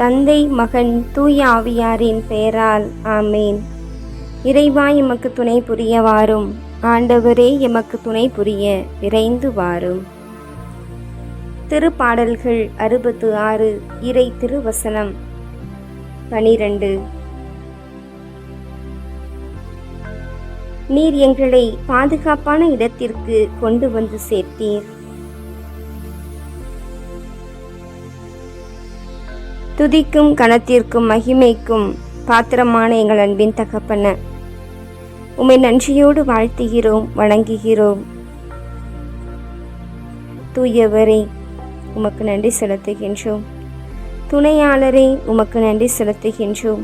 தந்தை மகன் தூய ஆவியாரின் பெயரால் ஆமேன். இறைவா எமக்கு துணை புரிய வாரும் ஆண்டவரே எமக்கு துணை புரிய விரைந்து வாரும். திருப்பாடல்கள் அறுபத்து ஆறு இறை திருவசனம் பனிரெண்டு. நீர் எங்களை பாதுகாப்பான இடத்திற்கு கொண்டு வந்து சேர்த்தீர். துதிக்கும் கணத்திற்கும் மகிமைக்கும் பாத்திரமான எங்கள் அன்பின் தகப்பன. உம்மை நன்றியோடு வாழ்த்துகிறோம் வணங்குகிறோம். தூயவரே உமக்கு நன்றி செலுத்துகின்றோம். துணையாளரே உமக்கு நன்றி செலுத்துகின்றோம்.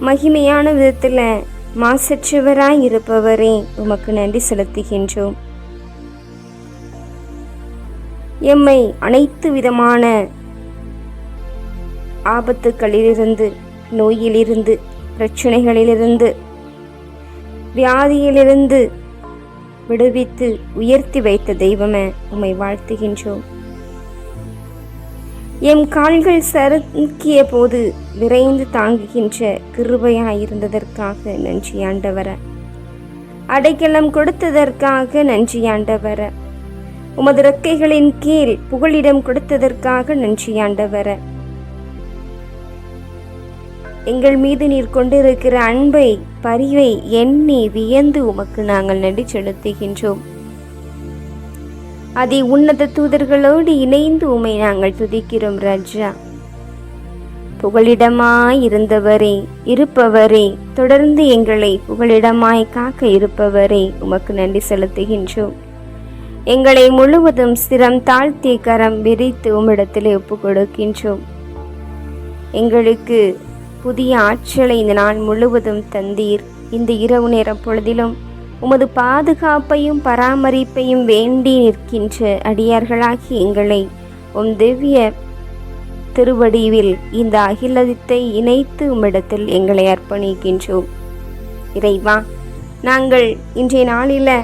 மகிமையான விதத்தில் மாசற்றவராய் இருப்பவரே உமக்கு நன்றி செலுத்துகின்றோம். எம்மை அனைத்து விதமான ஆபத்துக்களிலிருந்து நோயிலிருந்து பிரச்சனைகளிலிருந்து வியாதியிலிருந்து விடுவித்து உயர்த்தி வைத்த தெய்வமே உம்மை வாழ்த்துகின்றோம். எம் கால்கள் சறுக்கிய போது விரைந்து தாங்குகின்ற கிருபையாயிருந்ததற்காக நன்றி ஆண்டவர. அடைக்கலம் கொடுத்ததற்காக நன்றி ஆண்டவர. உமது இறக்கைகளின் கீழ் புகழிடம் கொடுத்ததற்காக நன்றி ஆண்டவர எங்கள் மீது நீர் கொண்டிருக்கிற அன்பை பரிவை எண்ணி வியந்து உமக்கு நாங்கள் நன்றி செலுத்துகின்றோம். அதை உன்னத தூதர்களோடு இணைந்து உமை நாங்கள் துதிக்கிறோம் ராஜா. புகழிடமாய் இருந்தவரே இருப்பவரே தொடர்ந்து எங்களை புகழிடமாய் காக்க இருப்பவரே உமக்கு நன்றி செலுத்துகின்றோம். எங்களை முழுவதும் சிரம் தாழ்த்தி கரம் விரித்து உம்மிடத்தில் ஒப்பு கொடுக்கின்றோம் எங்களுக்கு புதிய ஆற்றலை இந்த நாள் முழுவதும் தந்தீர். இந்த இரவு நேர பொழுதிலும் உமது பாதுகாப்பையும் பராமரிப்பையும் வேண்டி நிற்கின்ற அடியார்களாகி எங்களை உம் திவ்ய திருவடிவில் இந்த அகிலத்தை இணைத்து உம்மிடத்தில் எங்களை அர்ப்பணிக்கின்றோம். இறைவா நாங்கள் இன்றைய நாளில்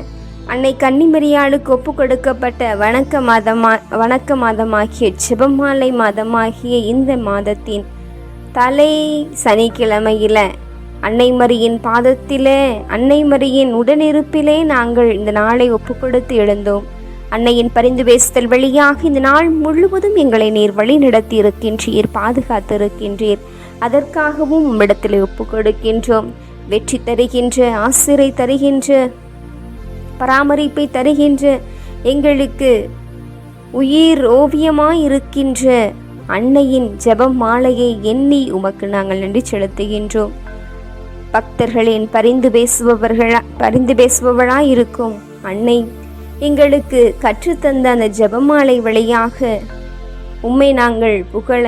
அன்னை கன்னிமரியாளுக்கு ஒப்பு கொடுக்கப்பட்ட வணக்க மாதமா வணக்க மாதமாகிய செபமாலை மாதமாகிய இந்த மாதத்தின் தலை சனிக்கிழமையில அன்னை மரியின் பாதத்திலே அன்னை மரியின் உடனிருப்பிலே நாங்கள் இந்த நாளை ஒப்பு கொடுத்து எழுந்தோம். அன்னையின் பரிந்து பேசுதல் வழியாக இந்த நாள் முழுவதும் எங்களை நீர் வழி நடத்தி இருக்கின்றீர் பாதுகாத்து இருக்கின்றீர் அதற்காகவும் உம்மிடத்தில் ஒப்பு கொடுக்கின்றோம் வெற்றி தருகின்ற ஆசிரை தருகின்ற பராமரிப்பை தருகின்ற எங்களுக்கு உயிர் ஓவியமாயிருக்கின்ற அன்னையின் ஜெபம் மாலையை எண்ணி உமக்கு நாங்கள் நன்றி செலுத்துகின்றோம். பக்தர்களின் பரிந்து பேசுபவர்களா பரிந்து பேசுபவளாய் இருக்கும் அன்னை எங்களுக்கு கற்றுத்தந்த அந்த ஜெபமாலை வழியாக உம்மை நாங்கள் புகழ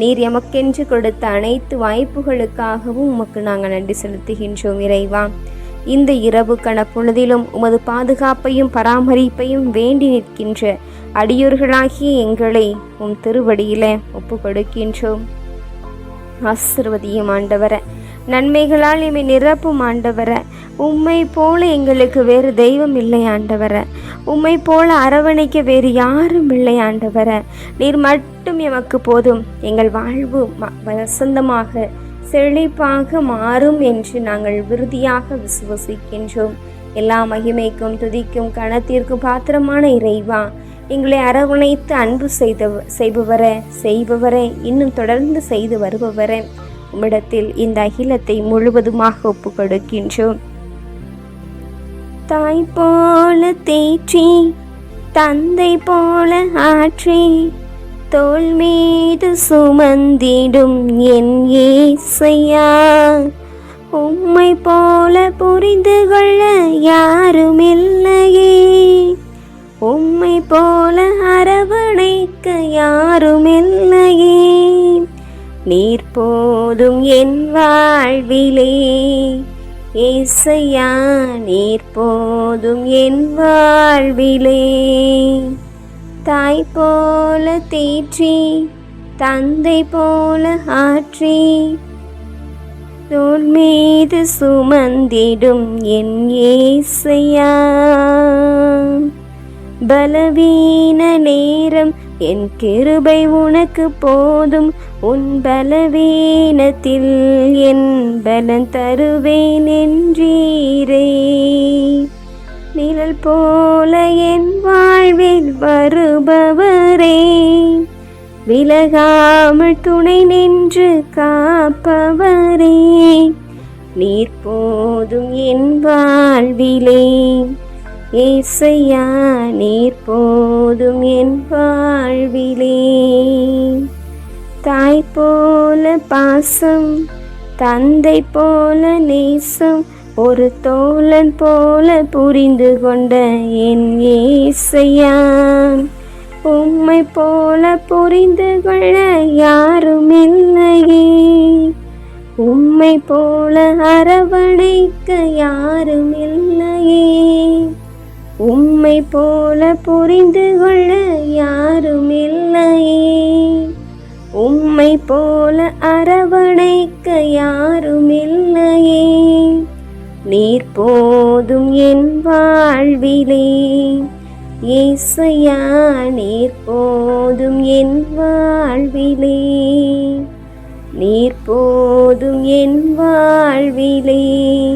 நீர் எமக்கென்று கொடுத்த அனைத்து வாய்ப்புகளுக்காகவும் உமக்கு நாங்கள் நன்றி செலுத்துகின்றோம் இறைவா. இந்த இரவு கணப்பொழுதிலும் உமது பாதுகாப்பையும் பராமரிப்பையும் வேண்டி நிற்கின்ற அடியோர்களாகிய எங்களை உம் திருவடியில ஒப்பு கொடுக்கின்றோம் ஆசிர்வதியும் ஆண்டவர. நன்மைகளால் எம்மை நிரப்பும் ஆண்டவர. உம்மை போல எங்களுக்கு வேறு தெய்வம் இல்லை ஆண்டவர. உம்மை போல அரவணைக்க வேறு யாரும் இல்லை ஆண்டவர. நீர் மட்டும் எமக்கு போதும். எங்கள் வாழ்வு ம- வசந்தமாக செழிப்பாக மாறும் என்று நாங்கள் விருதியாக விசுவசிக்கின்றோம். எல்லா மகிமைக்கும் துதிக்கும் கணத்திற்கும் பாத்திரமான இறைவா எங்களை அரவணைத்து அன்பு செய்த செய்பவரே செய்பவரே இன்னும் தொடர்ந்து செய்து வருபவரே உம்மிடத்தில் இந்த அகிலத்தை முழுவதுமாக ஒப்பு கொடுக்கின்றோம் தாய் போல தேற்றி தந்தை போல ஆற்றி தோல் மீது சுமந்திடும் என் ஏசையா. உம்மை போல புரிந்து கொள்ள யாரும் இல்லையே உம்மை போல அரவணைக்க யாரும் இல்லையே நீர் போதும் என் வாழ்விலே. ஏசையா நீர் போதும் என் வாழ்விலே. தாய் போல தேற்றி தந்தை போல ஆற்றி தோல் மீது சுமந்திடும் என் ஏசையா. பலவீன நேரம் என் கிருபை உனக்கு போதும் உன் பலவீனத்தில் என் பலன் தருவேன் என்றீரே. நிழல் போல என் வாழ்வில் வருபவரே. விலகாமல் துணை நின்று காப்பவரே. நீர் போதும் என் வாழ்விலே. ஏசையா நீர் போதும் என் வாழ்விலே. தாய் போல பாசம் தந்தை போல நேசம் ஒரு தோழன் போல புரிந்து கொண்ட என் ஏசையா. உம்மை போல புரிந்து கொள்ள யாரும் இல்லையே. உம்மை போல அரவணைக்க யாரும் இல்லையே. உம்மை போல புரிந்து கொள்ள யாரும் இல்லையே. உம்மை போல அரவணைக்க யாரும் இல்லையே. நீர் போதும் என் வாழ்விலே. ஏசையா நீர் போதும் என் வாழ்விலே. நீர் போதும் என் வாழ்விலே.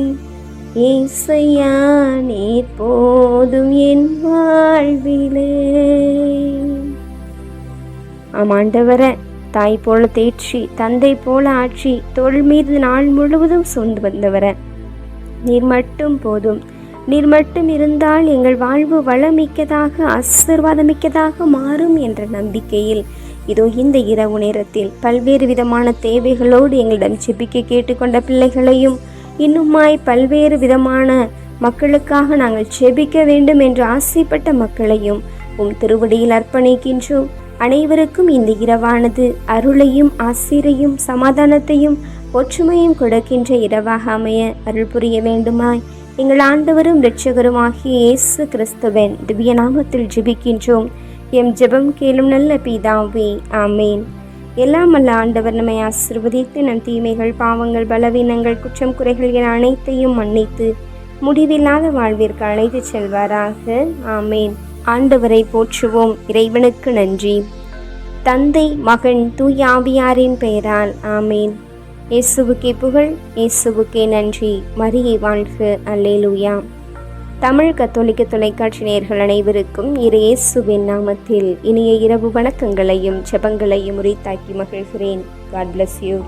இசையா நீர் போதும் என் வாழ்விலே. ஆமாண்டவரை தாய் போல தேர்ச்சி தந்தை போல ஆட்சி தொழில் மீது நாள் முழுவதும் சூழ்ந்து வந்தவரை. நீர் மட்டும் போதும். நீர் மட்டும் இருந்தால் எங்கள் வாழ்வு வளமிக்கதாக ஆசீர்வாதமிக்கதாக மாறும் என்ற நம்பிக்கையில். இதோ இந்த இரவு நேரத்தில் பல்வேறு விதமான தேவைகளோடு எங்களிடம் செபிக்க கேட்டுக்கொண்ட பிள்ளைகளையும் இன்னுமாய் பல்வேறு விதமான மக்களுக்காக நாங்கள் செபிக்க வேண்டும் என்று ஆசைப்பட்ட மக்களையும் உம் திருவடியில் அர்ப்பணிக்கின்றோம். அனைவருக்கும் இந்த இரவானது அருளையும் ஆசிரையும் சமாதானத்தையும் ஒற்றுமையும் கொடுக்கின்ற இரவாக அமைய அருள் புரிய வேண்டுமாய். எங்கள் ஆண்டவரும் இரட்சகருமாகிய இயேசு கிறிஸ்துவின் திவ்ய நாமத்தில் ஜெபிக்கின்றோம். எம் ஜெபம் கேளும் நல்ல பிதாவே ஆமேன். எல்லாம் அல்ல ஆண்டவர் நம்மை ஆசிர்வதித்து நம் தீமைகள் பாவங்கள் பலவீனங்கள் குற்றம் குறைகள் என அனைத்தையும் மன்னித்து முடிவில்லாத வாழ்விற்கு அழைத்து செல்வாராக ஆமேன். ஆண்டவரை போற்றுவோம் இறைவனுக்கு நன்றி. தந்தை மகன் தூயாவியாரின் பெயரால் ஆமேன். இயேசுவுக்கே புகழ் இயேசுவுக்கே நன்றி. மரியை வாழ்க. அல்லேலூயா. தமிழ் கத்தோலிக்க தொலைக்காட்சி நேயர்கள் அனைவருக்கும் இரு இயேசுவின் நாமத்தில் இனிய இரவு வணக்கங்களையும் ஜெபங்களையும் உரித்தாக்கி மகிழ்கிறேன். God bless you